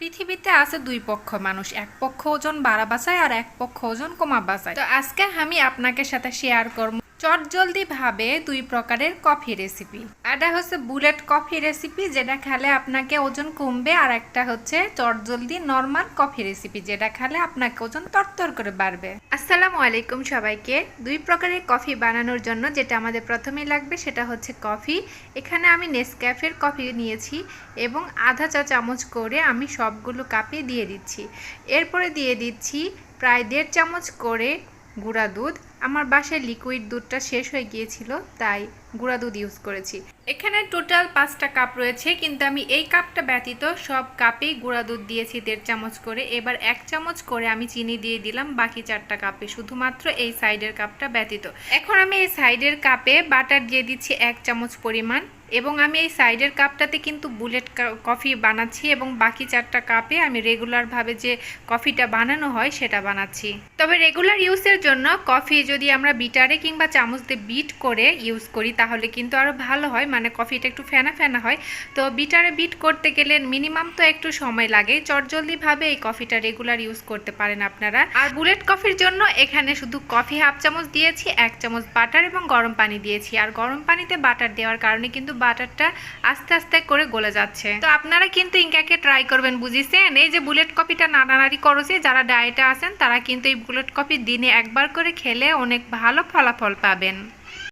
পৃথিবীতে আছে দুই পক্ষ, মানুষ এক পক্ষ ওজন বাড়া বাসায় আর এক পক্ষ ওজন কমা বাসায় তো আজকে আমি আপনাকে সাথে শেয়ার করব চটজলদি ভাবে দুই প্রকারের কফি রেসিপি এটা হচ্ছে বুলেট কফি রেসিপি যেটা খেলে আপনাকে ওজন কমবে, আর একটা হচ্ছে চটজলদি নর্মাল কফি রেসিপি যেটা খেলে আপনাকে ওজন তরতর করে বাড়বে। আসসালামু আলাইকুম সবাইকে। দুই প্রকারের কফি বানানোর জন্য যেটা আমাদের প্রথমেই লাগবে, সেটা হচ্ছে কফি। এখানে আমি নেসক্যাফের কফি নিয়েছি এবং আধা চা চামচ করে আমি সবগুলো কাপে দিয়ে দিচ্ছি। এরপরে দিয়ে দিচ্ছি প্রায় দেড় চামচ করে গুঁড়া দুধ আমার বাসায় লিকুইড দুধটা শেষ হয়ে গিয়েছিল, তাই গুঁড়া দুধ ইউজ করেছি। এখানে টোটাল পাঁচটা কাপ রয়েছে, কিন্তু আমি এই কাপটা ব্যতীত সব কাপেই গুঁড়া দুধ দিয়েছি দেড় চামচ করে। এবার এক চামচ করে আমি চিনি দিয়ে দিলাম, বাকি চারটা কাপে শুধুমাত্র এই সাইডের কাপটা ব্যতীত। এখন আমি এই সাইডের কাপে বাটার দিয়ে দিচ্ছি এক চামচ পরিমাণ, এবং আমি এই সাইডের কাপটাতে কিন্তু বুলেট কফি বানাচ্ছি, এবং বাকি চারটা কাপে আমি রেগুলারভাবে যে কফিটা বানানো হয়, সেটা বানাচ্ছি। তবে রেগুলার ইউজের জন্য কফি যদি আমরা বিটারে কিংবা চামচ দিয়ে বিট করে ইউজ করি, তাহলে কিন্তু আরও ভালো হয়। মানে কফিটা একটু ফেনা ফেনা হয়। তো বিটারে বিট করতে গেলে মিনিমাম তো একটু সময় লাগে। চটজলদিভাবে এই কফিটা রেগুলার ইউজ করতে পারেন আপনারা। আর বুলেট কফির জন্য এখানে শুধু কফি হাফ চামচ দিয়েছি, এক চামচ বাটার এবং গরম পানি দিয়েছি। আর গরম পানিতে বাটার দেওয়ার কারণে কিন্তু বাটারটা আস্তে আস্তে করে গলে যাচ্ছে। তো আপনারা কিন্তু ইনকাকে ট্রাই করবেন, বুঝিছেন? এই যে বুলেট কফিটা নাড়ানাড়ি করছে যারা ডায়েটে আছেন, তারা কিন্তু এই বুলেট কফি দিনে একবার করে খেলে অনেক ভালো ফলাফল পাবেন।